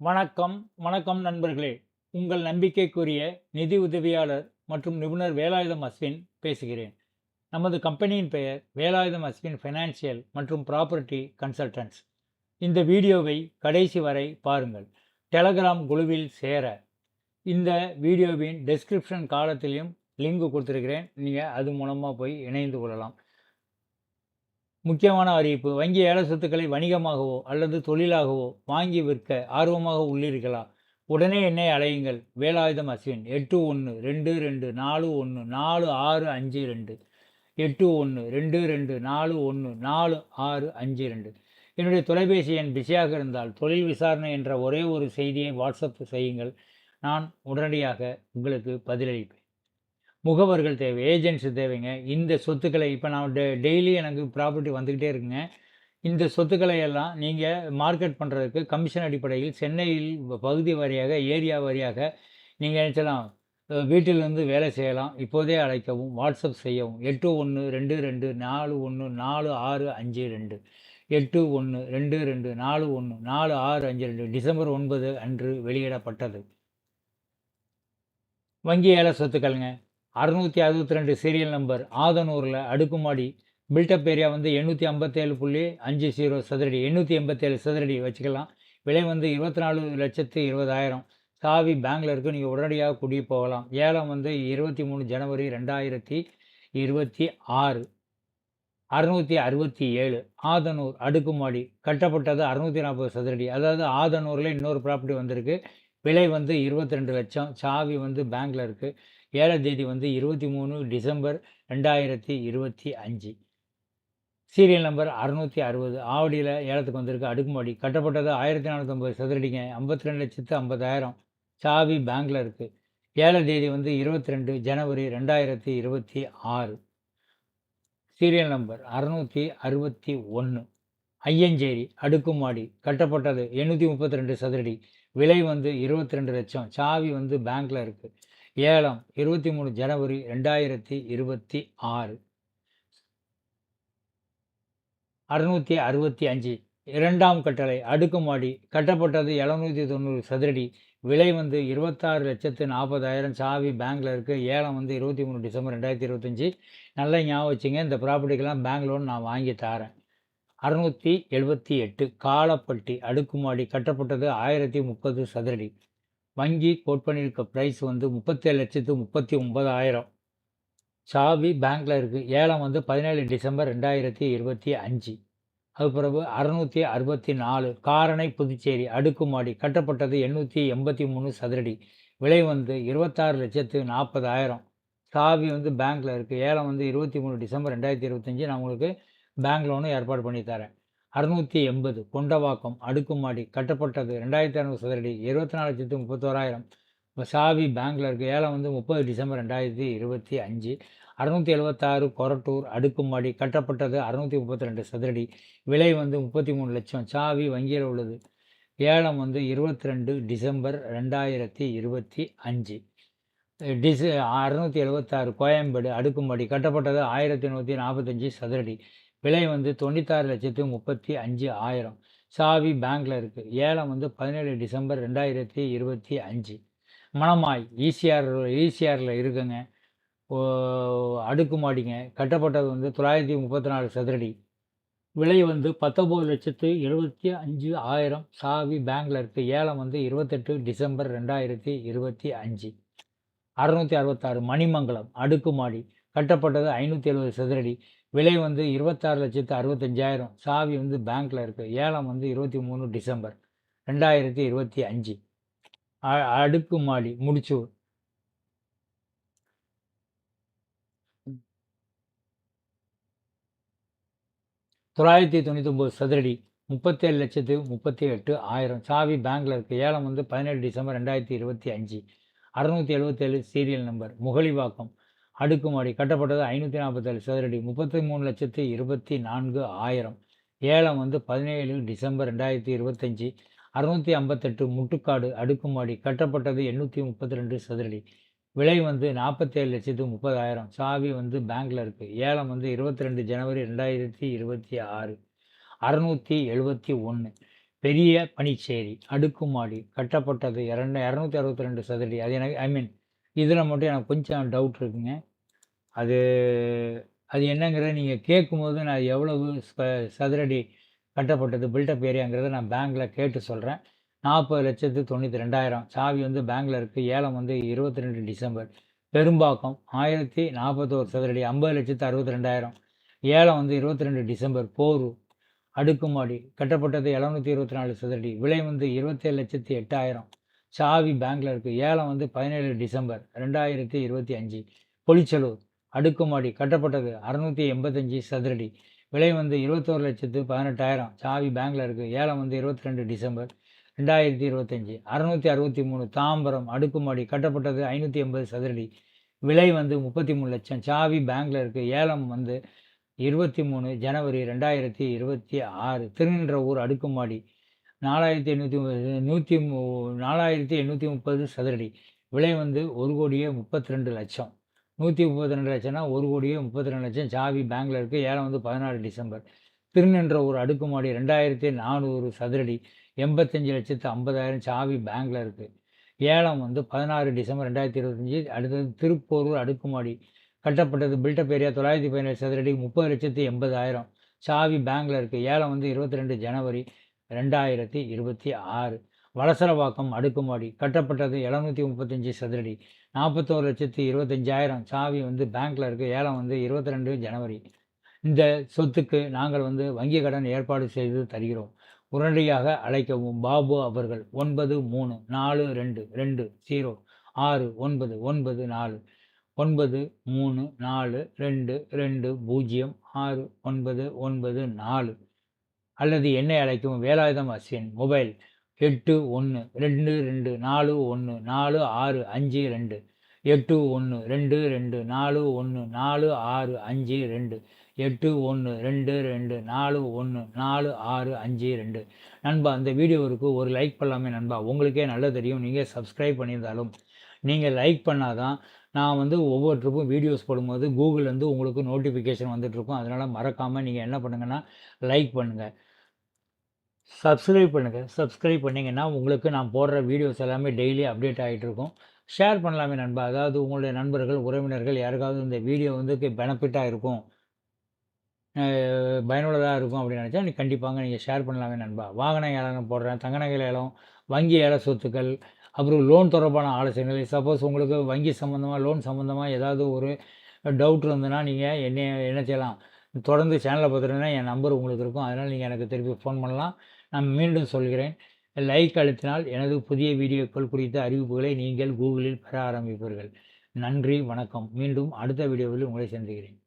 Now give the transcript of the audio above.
வணக்கம், வணக்கம் நண்பர்களே! உங்கள் நம்பிக்கைக்குரிய நிதி உதவியாளர் மற்றும் நிபுணர் வேலாயுதம் அஸ்வின் பேசுகிறேன். நமது கம்பெனியின் பெயர் வேலாயுதம் அஸ்வின் ஃபைனான்சியல் மற்றும் ப்ராப்பர்ட்டி கன்சல்டன்ட்ஸ். இந்த வீடியோவை கடைசி வரை பாருங்கள். டெலகிராம் குழுவில் சேர இந்த வீடியோவின் டெஸ்கிரிப்ஷன் காலத்திலையும் லிங்க் கொடுத்துருக்கிறேன் நீங்கள் அது மூலமாக போய் இணைந்து கொள்ளலாம். முக்கியமான அறிவிப்பு வங்கி ஏல சொத்துக்களை வணிகமாகவோ அல்லது தொழிலாகவோ வாங்கி விற்க ஆர்வமாக உள்ளீர்களா? உடனே என்னை அலையுங்கள் வேலாயுதம் அஸ்வின் எட்டு ஒன்று ரெண்டு ரெண்டு நாலு ஒன்று நாலு ஆறு அஞ்சு ரெண்டு எட்டு ஒன்று ரெண்டு ரெண்டு நாலு ஒன்று நாலு ஆறு அஞ்சு ரெண்டு என்னுடைய தொலைபேசி எண் பிஸியாக இருந்தால் தொழில் விசாரணை என்ற ஒரே ஒரு செய்தியை வாட்ஸ்அப் செய்யுங்கள். நான் உடனடியாக உங்களுக்கு பதிலளிப்பேன். முகவர்கள் தேவை. ஏஜென்ட்ஸ் தேவைங்க. இந்த சொத்துக்களை இப்போ நான் டெ டெய்லி எனக்கு ப்ராப்பர்ட்டி வந்துக்கிட்டே இருக்குங்க. இந்த சொத்துக்களை எல்லாம் நீங்கள் மார்க்கெட் பண்ணுறதுக்கு கமிஷன் அடிப்படையில் சென்னையில் பகுதி வாரியாக, ஏரியா வாரியாக நீங்கள் நினச்சலாம் வீட்டிலிருந்து வேலை செய்யலாம். இப்போதே அழைக்கவும், வாட்ஸ்அப் செய்யவும். எட்டு ஒன்று ரெண்டு ரெண்டு நாலு ஒன்று நாலு ஆறு அஞ்சு ரெண்டு எட்டு ஒன்று ரெண்டு ரெண்டு நாலு ஒன்று நாலு ஆறு அஞ்சு ரெண்டு டிசம்பர் ஒன்பது அன்று வெளியிடப்பட்டது. வங்கி ஏல சொத்துக்கள்ங்க. அறுநூற்றி அறுபத்தி ரெண்டு சீரியல் நம்பர் ஆதனூரில் அடுக்குமாடி பில்டப் ஏரியா வந்து எண்ணூற்றி ஐம்பத்தேழு புள்ளி அஞ்சு ஜீரோ சதுரடி எண்ணூற்றி எண்பத்தேழு சதுரடி வச்சுக்கலாம். விலை வந்து இருபத்தி நாலு லட்சத்து இருபதாயிரம். சாவி பேங்கில் இருக்குது நீங்கள் உடனடியாக குடி போகலாம். ஏலம் வந்து இருபத்தி மூணு ஜனவரி ரெண்டாயிரத்தி இருபத்தி ஆறு. அறுநூற்றி அறுபத்தி ஏழு. ஆதனூர் அடுக்குமாடி கட்டப்பட்டது அறுநூற்றி நாற்பது சதுரடி. அதாவது ஆதனூரில் இன்னொரு ப்ராப்பர்ட்டி வந்திருக்கு. விலை வந்து இருபத்தி ரெண்டு லட்சம். சாவி வந்து பேங்கில் இருக்குது ஏழாம் தேதி வந்து இருபத்தி மூணு டிசம்பர் ரெண்டாயிரத்தி இருபத்தி அஞ்சு. சீரியல் நம்பர் அறுநூற்றி அறுபது. ஆவடியில் ஏலத்துக்கு வந்திருக்கு. அடுக்குமாடி. கட்டப்பட்டது ஆயிரத்தி நானூற்றம்பது சதுரடிங்க. ஐம்பத்தி ரெண்டு லட்சத்து ஐம்பதாயிரம். சாவி பேங்க்கில் இருக்குது ஏழாம் தேதி வந்து இருபத்தி ரெண்டு ஜனவரி ரெண்டாயிரத்தி இருபத்தி ஆறு. சீரியல் நம்பர் அறுநூற்றி அறுபத்தி ஒன்று. ஐயஞ்சேரி அடுக்குமாடி. கட்டப்பட்டது எண்ணூற்றி முப்பத்தி ரெண்டு சதுரடி. விலை வந்து இருபத்தி ரெண்டு லட்சம். சாவி வந்து பேங்க்கில் இருக்குது ஏலம் இருபத்தி மூணு ஜனவரி ரெண்டாயிரத்தி இருபத்தி ஆறு. அறுநூற்றி அறுபத்தி அஞ்சு. இரண்டாம் கட்டளை அடுக்குமாடி. கட்டப்பட்டது எழுநூற்றி தொண்ணூறு சதுரடி. விலை வந்து இருபத்தாறு லட்சத்து நாற்பதாயிரம். சாவி பேங்க்கில் இருக்குது ஏலம் வந்து இருபத்தி மூணு டிசம்பர் ரெண்டாயிரத்தி இருபத்தஞ்சி. நல்ல ஞாபகம் வச்சுங்க இந்த ப்ராப்பர்ட்டிக்கெல்லாம் பேங்க் லோன் நான் வாங்கி தரேன். அறுநூற்றி எழுபத்தி எட்டு. காலப்பட்டி அடுக்குமாடி. கட்டப்பட்டது ஆயிரத்தி முப்பது சதுரடி. வங்கி கோட் பண்ணியிருக்க ப்ரைஸ் வந்து முப்பத்தேழு லட்சத்து முப்பத்தி ஒன்பதாயிரம். சாவி பேங்க்கில் இருக்குது ஏலம் வந்து பதினேழு டிசம்பர் ரெண்டாயிரத்தி இருபத்தி அஞ்சு. அது பிறகு அறுநூற்றி அறுபத்தி நாலு. காரணை புதுச்சேரி. அடுக்குமாடி. கட்டப்பட்டது எண்ணூற்றி எண்பத்தி மூணு சதுரடி. விலை வந்து இருபத்தாறு லட்சத்து நாற்பதாயிரம். சாவி வந்து பேங்க்கில் இருக்குது ஏலம் வந்து இருபத்தி மூணு டிசம்பர் ரெண்டாயிரத்தி இருபத்தஞ்சி நான் உங்களுக்கு பேங்க் லோனு ஏற்பாடு பண்ணி தரேன். அறுநூற்றி எண்பது கொண்டவாக்கம் அடுக்குமாடி கட்டப்பட்டது ரெண்டாயிரத்தி அறுநூறு சதுரடி இருபத்தி நாலு லட்சத்து முப்பத்தோராயிரம். சாவி பேங்க்கில் இருக்குது ஏலம் வந்து முப்பது டிசம்பர் ரெண்டாயிரத்தி இருபத்தி அஞ்சு. அறுநூற்றி எழுபத்தாறு கொரட்டூர் அடுக்குமாடி கட்டப்பட்டது அறுநூற்றி முப்பத்தி ரெண்டு சதுரடி. விலை வந்து முப்பத்தி மூணு லட்சம். சாவி வங்கியில் உள்ளது. ஏலம் வந்து இருபத்தி ரெண்டு டிசம்பர் ரெண்டாயிரத்தி இருபத்தி அஞ்சு. டிச அறுநூற்றி எழுபத்தாறு கோயம்பேடு அடுக்குமாடி கட்டப்பட்டது ஆயிரத்தி நூற்றி நாற்பத்தஞ்சு சதுரடி. விலை வந்து தொண்ணூத்தாறு லட்சத்து முப்பத்தி அஞ்சு ஆயிரம். சாவி பேங்க்கில் இருக்குது ஏலம் வந்து பதினேழு டிசம்பர் ரெண்டாயிரத்தி இருபத்தி அஞ்சு. மணமாய் ஈசிஆர் ஈசிஆரில் இருக்குங்க. அடுக்குமாடிங்க. கட்டப்பட்டது வந்து தொள்ளாயிரத்தி முப்பத்தி நாலு சதுரடி. விலை வந்து பத்தொம்பது லட்சத்து எழுபத்தி அஞ்சு ஆயிரம். சாவி பேங்க்ல இருக்குது ஏலம் வந்து இருபத்தெட்டு டிசம்பர் ரெண்டாயிரத்தி இருபத்தி அஞ்சு. அறுநூற்றி அறுபத்தாறு மணிமங்கலம் அடுக்குமாடி. கட்டப்பட்டது ஐநூற்றி எழுபது சதுரடி. விலை வந்து இருபத்தாறு லட்சத்து அறுபத்தஞ்சாயிரம். சாவி வந்து பேங்க்கில் இருக்குது ஏலம் வந்து இருபத்தி மூணு டிசம்பர் ரெண்டாயிரத்தி இருபத்தி அஞ்சு. அடுக்கு மாடி முடிச்சு தொள்ளாயிரத்தி தொண்ணூற்றி தொண்ணூத்தொம்பது சதுரடி முப்பத்தேழு லட்சத்து முப்பத்தி எட்டு ஆயிரம். சாவி பேங்க்கில் இருக்குது ஏலம் வந்து பதினேழு டிசம்பர் ரெண்டாயிரத்தி இருபத்தி அஞ்சு. அறநூற்றி எழுபத்தேழு சீரியல் நம்பர் முகலிவாக்கம் அடுக்குமாடி கட்டப்பட்டது ஐநூற்றி நாற்பத்தேழு சதுரடி முப்பத்தி மூணு லட்சத்தி இருபத்தி நான்கு ஆயிரம். ஏலம் வந்து பதினேழு டிசம்பர் ரெண்டாயிரத்தி இருபத்தஞ்சி அறுநூற்றி ஐம்பத்தெட்டு முட்டுக்காடு அடுக்குமாடி கட்டப்பட்டது எண்ணூற்றி முப்பத்தி ரெண்டு சதுரடி விலை வந்து நாற்பத்தேழு லட்சத்து முப்பதாயிரம். சாவி வந்து பேங்க்கில் இருக்குது ஏலம் வந்து இருபத்தி ரெண்டு ஜனவரி ரெண்டாயிரத்தி இருபத்தி ஆறு அறுநூற்றி எழுபத்தி ஒன்று பெரிய பனிச்சேரி அடுக்குமாடி கட்டப்பட்டது இரண்டு இரநூத்தி அறுபத்தி ரெண்டு சதுரடி அது எனக்கு ஐ மீன் இதில் மட்டும் எனக்கு கொஞ்சம் டவுட் இருக்குங்க. அது அது என்னங்கிறத நீங்கள் கேட்கும்போது நான் எவ்வளவு சதுரடி கட்டப்பட்டது பில்டப் ஏரியாங்கிறத நான் பேங்க்கில் கேட்டு சொல்கிறேன் நாற்பது லட்சத்து தொண்ணூற்றி ரெண்டாயிரம். சாவி வந்து பேங்க்கில் இருக்குது ஏலம் வந்து இருபத்தி ரெண்டு டிசம்பர். பெரும்பாக்கம் ஆயிரத்தி நாற்பத்தோரு சதுரடி ஐம்பது லட்சத்து அறுபத்தி ரெண்டாயிரம் ஏலம் வந்து இருபத்தி ரெண்டு டிசம்பர். போரூர் அடுக்குமாடி கட்டப்பட்டது எழுநூற்றி இருபத்தி நாலு சதுரடி. விலை வந்து இருபத்தேழு லட்சத்தி எட்டாயிரம். சாவி பேங்க்கில் இருக்குது ஏலம் வந்து பதினேழு டிசம்பர் ரெண்டாயிரத்தி இருபத்தி அஞ்சு. பொலிச்சலூர் அடுக்குமாடி கட்டப்பட்டது அறுநூற்றி எண்பத்தஞ்சு சதுரடி. விலை வந்து இருபத்தோரு லட்சத்து பதினெட்டாயிரம். சாவி பேங்க்கில் இருக்குது ஏலம் வந்து இருபத்தி ரெண்டு டிசம்பர் ரெண்டாயிரத்தி இருபத்தஞ்சி அறுநூற்றி அறுபத்தி மூணு தாம்பரம் அடுக்குமாடி கட்டப்பட்டது ஐநூற்றி எண்பது சதுரடி. விலை வந்து முப்பத்தி மூணு லட்சம். சாவி பேங்க்கில் இருக்குது ஏலம் வந்து இருபத்தி மூணு ஜனவரி ரெண்டாயிரத்தி இருபத்தி ஆறு. திருநின்றவூர் அடுக்குமாடி. நாலாயிரத்தி எண்ணூற்றி நூற்றி நாலாயிரத்தி எண்ணூற்றி முப்பது சதுரடி. விலை வந்து ஒரு கோடியே முப்பத்தி ரெண்டு லட்சம். நூற்றி முப்பத்தி ரெண்டு லட்சம்னா ஒரு கோடியே முப்பத்தி ரெண்டு லட்சம். சாவி பேங்கில் இருக்குது ஏழை வந்து பதினாறு டிசம்பர். திருநின்றவூர் அடுக்குமாடி ரெண்டாயிரத்தி நானூறு சதுரடி. எண்பத்தஞ்சு லட்சத்து ஐம்பதாயிரம் சாவி பேங்க்கில் இருக்குது ஏலம் வந்து பதினாறு டிசம்பர் ரெண்டாயிரத்தி இருபத்தஞ்சி. அடுத்தது திருப்போரூர் அடுக்குமாடி கட்டப்பட்டது பில்டப் ஏரியா தொள்ளாயிரத்தி பதினேழு சதுரடி. முப்பது லட்சத்து எண்பதாயிரம் சாவி பேங்கில் இருக்குது ஏலம் வந்து இருபத்தி ரெண்டு ஜனவரி. ரெண்டாயிரத்தி இருபத்தி ஆறு. வலசரவாக்கம் அடுக்குமாடி. கட்டப்பட்டது எழுநூற்றி முப்பத்தஞ்சு சதுரடி. நாற்பத்தோரு லட்சத்து இருபத்தஞ்சாயிரம். சாவி வந்து பேங்க்கில் இருக்குது ஏலம் வந்து இருபத்தி ரெண்டு ஜனவரி. இந்த சொத்துக்கு நாங்கள் வந்து வங்கி கடன் ஏற்பாடு செய்து தருகிறோம். உடனடியாக அழைக்கவும். பாபு அவர்கள் ஒன்பது மூணு நாலு ரெண்டு ரெண்டு ஜீரோ ஆறு ஒன்பது ஒன்பது நாலு ஒன்பது மூணு நாலு ரெண்டு ரெண்டு பூஜ்ஜியம் ஆறு ஒன்பது ஒன்பது நாலு. அல்லது என்னை அழைக்கும் வேலாயுதம் அஸ்வின் மொபைல் எட்டு ஒன்று ரெண்டு ரெண்டு நாலு ஒன்று நாலு ஆறு அஞ்சு ரெண்டு. எட்டு ஒன்று ரெண்டு ரெண்டு நாலு ஒன்று நாலு ஆறு அஞ்சு ரெண்டு. எட்டு ஒன்று ரெண்டு ரெண்டு நாலு ஒன்று நாலு ஆறு அஞ்சு ரெண்டு. நண்பா அந்த வீடியோவுக்கு ஒரு லைக் பண்ணலாமே நண்பா. உங்களுக்கே நல்லா தெரியும். நீங்கள் சப்ஸ்கிரைப் பண்ணியிருந்தாலும் நீங்கள் லைக் பண்ணாதான் நான் வந்து ஒவ்வொரு ட்ரிப்பும் வீடியோஸ் போடும்போது கூகுள்லேருந்து உங்களுக்கு நோட்டிஃபிகேஷன் வந்துட்டுருக்கும். அதனால் மறக்காமல் நீங்கள் என்ன பண்ணுங்கன்னா லைக் பண்ணுங்கள் சப்ஸ்கிரைப் பண்ணுங்கள் சப்ஸ்கிரைப் பண்ணிங்கன்னா உங்களுக்கு நான் போடுற வீடியோஸ் எல்லாமே டெய்லி அப்டேட் ஆகிட்டு இருக்கும் ஷேர் பண்ணலாமே நண்பா. அதாவது உங்களுடைய நண்பர்கள் உறவினர்கள் யாருக்காவது இந்த வீடியோ வந்து பெனிஃபிட்டாக இருக்கும். பயனுள்ளதாக இருக்கும் அப்படின்னு நினச்சா நீ கண்டிப்பாக நீங்கள் ஷேர் பண்ணலாமே நண்பா. வாகன ஏலம் போடுறேன் தங்க நகை ஏலம் வங்கி ஏல சொத்துக்கள் அப்புறம் லோன் தொடர்பான ஆலோசனைகள். சப்போஸ் உங்களுக்கு வங்கி சம்மந்தமாக லோன் சம்மந்தமாக ஏதாவது ஒரு டவுட் இருந்ததுன்னா நீங்கள் என்ன என்ன செய்யலாம்? தொடர்ந்து சேனலை பார்த்துட்டேன்னா என் நம்பர் உங்களுக்கு இருக்கும். அதனால் நீங்கள் எனக்கு திருப்பி ஃபோன் பண்ணலாம். நான் மீண்டும் சொல்கிறேன். லைக் அழுத்தினால் எனது புதிய வீடியோக்கள் குறித்த அறிவிப்புகளை நீங்கள் கூகுளில் பெற ஆரம்பிப்பீர்கள். நன்றி வணக்கம். மீண்டும் அடுத்த வீடியோவில் உங்களை சந்திக்கிறேன்.